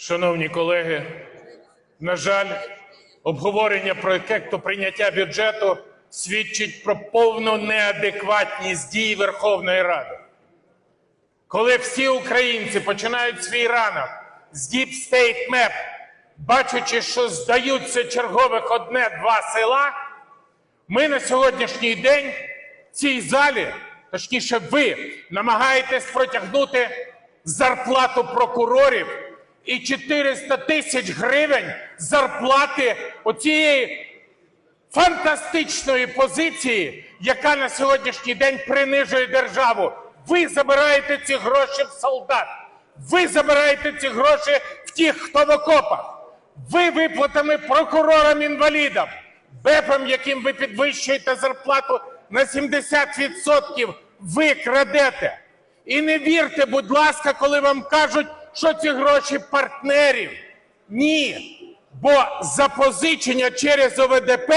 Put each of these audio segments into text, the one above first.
Шановні колеги, на жаль, обговорення проєкту прийняття бюджету свідчить про повну неадекватність дій Верховної Ради. Коли всі українці починають свій ранок з Deep State Map, бачачи, що здаються чергових одне-два села, ми на сьогоднішній день в цій залі, точніше, ви намагаєтесь протягнути зарплату прокурорів і 400 тисяч гривень зарплати оцієї фантастичної позиції, яка на сьогоднішній день принижує державу. Ви забираєте ці гроші в солдат. Ви забираєте ці гроші в тих, хто в окопах. Ви виплатами прокурорам-інвалідам, БЕПам, яким ви підвищуєте зарплату на 70%, ви крадете. І не вірте, будь ласка, коли вам кажуть, що ці гроші партнерів. Ні. Бо запозичення через ОВДП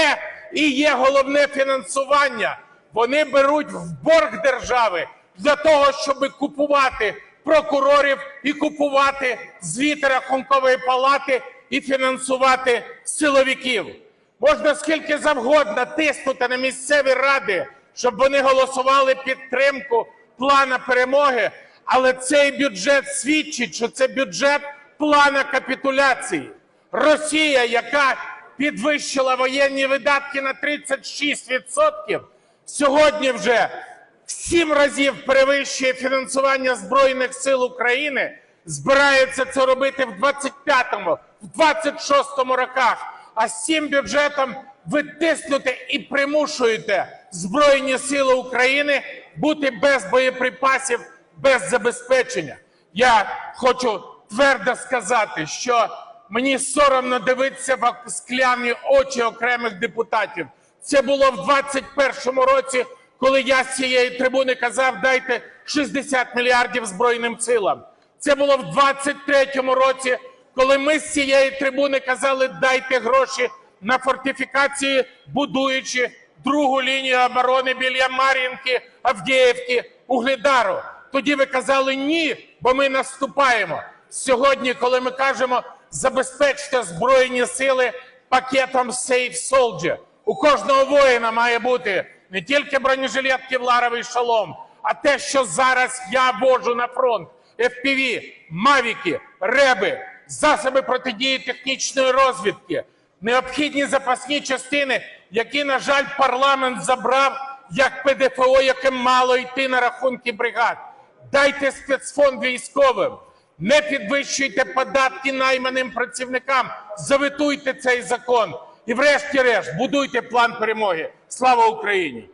і є головне фінансування. Вони беруть в борг держави для того, щоб купувати прокурорів і купувати звіти рахункової палати і фінансувати силовиків. Можна скільки завгодно тиснути на місцеві ради, щоб вони голосували підтримку плана перемоги, але цей бюджет свідчить, що це бюджет плана капітуляції. Росія, яка підвищила воєнні видатки на 36%, сьогодні вже в сім разів перевищує фінансування Збройних сил України, збирається це робити в 25-му, в 26-му роках. А з цим бюджетом ви тиснете і примушуєте Збройні сили України бути без боєприпасів, без забезпечення. Я хочу твердо сказати, що мені соромно дивитися в скляні очі окремих депутатів. Це було в 21-му році, коли я з цієї трибуни казав, дайте 60 мільярдів Збройним силам. Це було в 23-му році, коли ми з цієї трибуни казали, дайте гроші на фортифікації, будуючи другу лінію оборони біля Мар'їнки, Авдіївки, Угледару. Тоді ви казали ні, бо ми наступаємо. Сьогодні, коли ми кажемо забезпечте збройні сили пакетом Safe Soldier, у кожного воїна має бути не тільки бронежилет Кевларовий шолом, а те, що зараз я вожу на фронт: FPV, мавіки, реби, засоби протидії технічної розвідки, необхідні запасні частини, які, на жаль, парламент забрав як ПДФО, яке мало йти на рахунки бригад. Дайте спецфонд військовим. Не підвищуйте податки найманим працівникам, заветуйте цей закон. І врешті-решт будуйте план перемоги. Слава Україні!